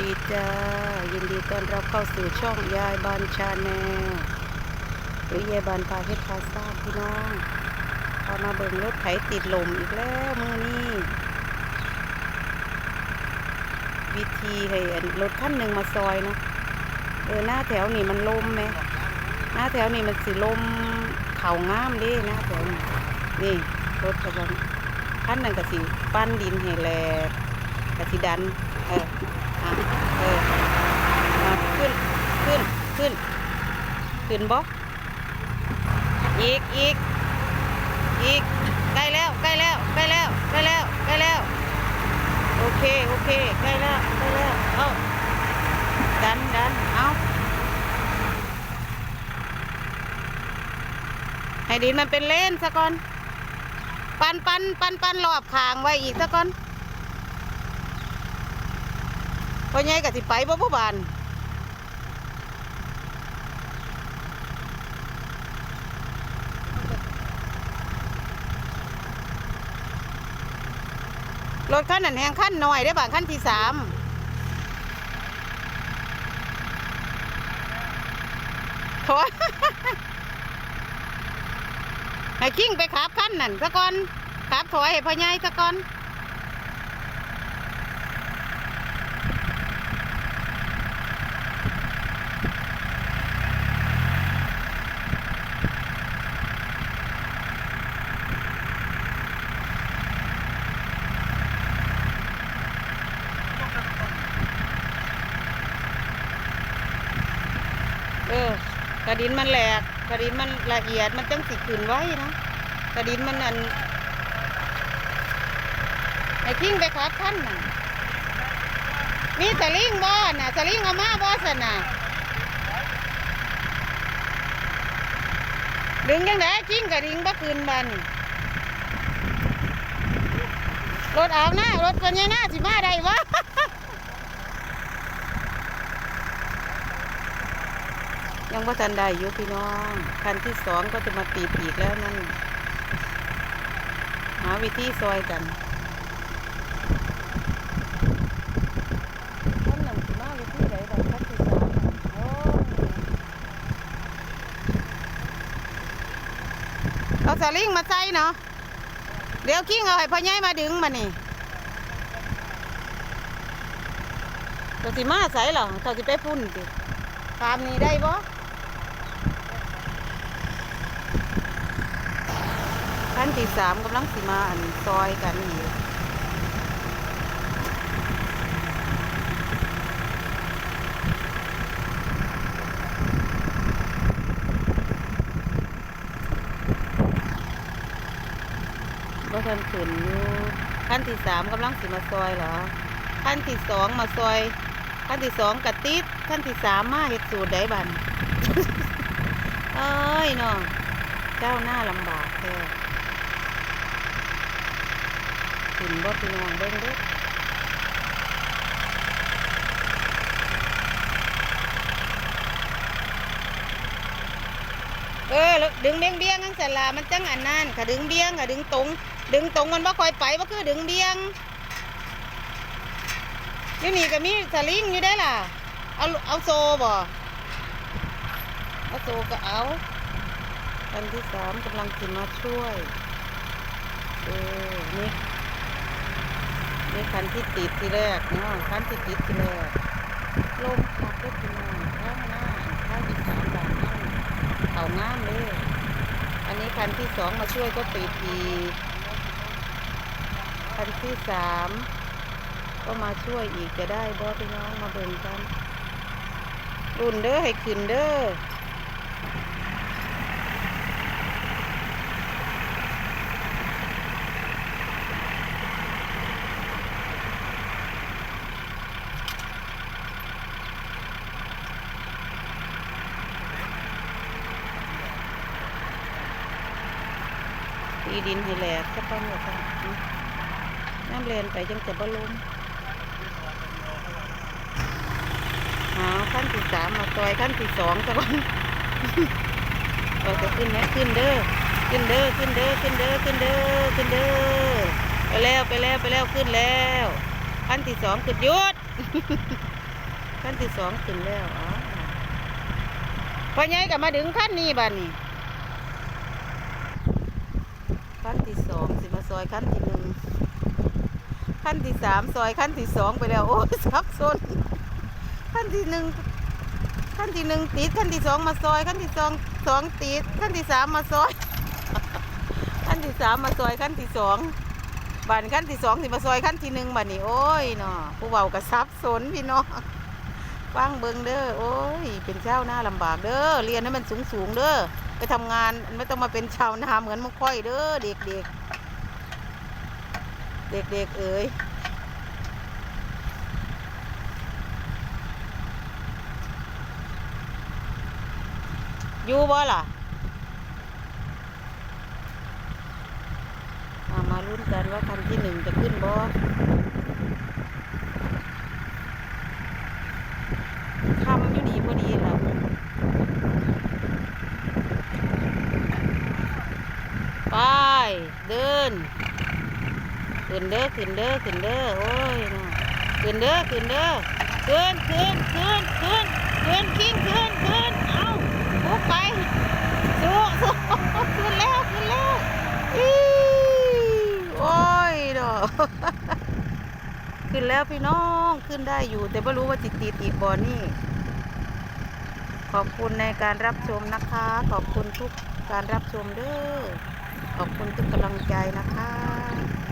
ดีจ้า ยินดีต้อนรับเข้าสู่ช่องยายบานชาแนลหรือยายบานพาเพชรพาซ่าพี่น้องพามาเบิ่งรถไถติดลมอีกแล้วมือนี้วิธีให้รถคันหนึ่งมาซอยนะเออหน้าแถวนี่มันลมไหมหน้าแถวนี่มันสิลมเข่าง่ามดิหน้าแถวนี่นี่รถกำลังคันหนึ่งก็สิปั้นดินให้แหลกกสิดันเออ อะเอออะขึ้น ขึ้น ขึ้น ขึ้นบ่อีกอีกอีกใกล้แล้วใกล้แล้วใกล้แล้วใกล้แล้วใกล้แล้ว โอเค โอเคใกล้แล้วใกล้แล้ว เอาดันดันเอาให้ดินมันเป็นเลนซะก่อน ปันปันปันปันรอบคางไว้อีกซะก่อน พอใหญ่ก็สิไปบ่ผู้บานรถคันนั้นแหงขั้นหน่อยได้อบางขั้นที่สามโถให้กิ้งไปขับขั้นนั่นซะก่อนขับถอยให้พ่อใหญ่ซะก่อน เออ กระดินมันแหลกกระดินมันละเอียด มันจังสิขึ้นไว้นะกระดินมันอันไอ้ทิ้งไปครับท่านน่ะมีสลิงบ่น่ะสลิงเอามาบ่สน่ะดึงยังไงทิ้งกระดิ่งบ่ขึ้นบันรถเอาหน้ารถคนยังหน้าสิมาได้วะ ยังว่าทันได้อยู่พี่น้อง คันที่สองก็จะมาตีดอีกแล้วนั่น หาวิธีซอยกันคันหนึ่งสิมาวิธีไหนแบบคันที่สามโอ้ยเอาสลิงมาใส่เนาะ เดี๋ยวกิ้งเอาให้พ่อใหญ่มาดึงมานี่ตัวสิมาใส่เหรอตัวสิไปพุ่นติตามนี้ได้บ่ ขั้นที่สามกำลังสิมาอันซอยกันอยู่ก็ทันขึ้นอยู่ขั้นที่สามกำลังสิมาซอยเหรอขั้นที่สองมาซอยขั้นที่สองกระติดขั้นที่สามมาเห็ดสูตรได้บันเอ้ยเนาะเจ้าหน้าลำบากแท้ ขึ้นบ่พี่น้องเบิ่งเด้อเออแล้วดึงเบี้ยงเบี้ยงทั้งสลามันจังอันนั้นค่ะดึงเบี้ยงค่ะดึงตรง ดึงตรงมันบ่ค่อยไปบ่คือดึงเบี้ยงนี่นี่ก็มีสลิงอยู่ได้ล่ะ เอาเอาโซบ่เอาโซก็เอาคันที่สามกำลังจะมาช่วย เออนี่ นี่คันที่ติดที่แรกเนาะคันที่ติดที่แรกลมพัดก็พี่น้องข้างหน้าข้างที่สามบานนั่นเขางามเลยอันนี้คันที่สองมาช่วยก็ติดอีกคันที่สามก็มาช่วยอีกจะได้บ่พี่น้องมาเบิ่งกันรุ่นเด้อให้ขึ้นเด้อ ตีดินให้แหลกสักก้อนเลยค่ะน้ำเลนไปจังจะบล้มหาขั้นที่สามมาซอยขั้นที่สองสักก้อนเราจะขึ้นไหมขึ้นเด้อขึ้นเด้อขึ้นเด้อขึ้นเด้อขึ้นเด้อขึ้นเด้อไปแล้วไปแล้วไปแล้วขึ้นแล้วขั้นที่สองขึ้นยุดขั้นที่สองขึ้นแล้วอ๋อพอไงก็มาดึงขั้นนี้บ้านนี้ ขั้นที่สองสิมาซอยขั้นที่หนึ่งขั้นที่สามซอยขั้นที่สองไปแล้ว โอ้ยสับสนขั้นที่หนึ่งขั้นที่หนึ่งติดขั้นที่สองมาซอยขั้นที่สองสองติดขั้นที่สามมาซอย ขั้นที่สามมาซอยขั้นที่สองบานขั้นที่สองสิมาซอยขั้นที่หนึ่งบัดนี้โอ้ยเนาะผู้เบากับซับสนพี่น้องฟังเบิงเด้อโอ้ยเป็นชาวนาลำบากเด้อเรียนให้มันสูงสูงเด้อ ไปทำงานไม่ต้องมาเป็นชาวนาเหมือนมุกค่อยเด้อเด็กเด็กเด็กเด็กเอ๋ยอยู่บ่ล่ะมามาลุ้นกันว่าคันที่หนึ่งจะขึ้นบ่คำอยู่ดีพอดีล่ะไป เดินขึ้นเด้อขึ้นเด้อขึ้นเด้อโอ้ยนะขึ้นเด้อขึ้นเด้อขึ้นขึ้นขึ้นขึ้นขึ้นกิ้งขึ้นขึ้นเอาลุกไปสู้สู้ขึ้นแล้วขึ้นแล้วอีโอ้ยดอกขึ้นแล้วพี่น้องขึ้นได้อยู่ แต่ไม่รู้ว่าจิตติดอีกบ่อนี่ขอบคุณในการรับชมนะคะ ขอบคุณทุกการรับชมเด้อ ขอบคุณทุกกำลังใจนะคะ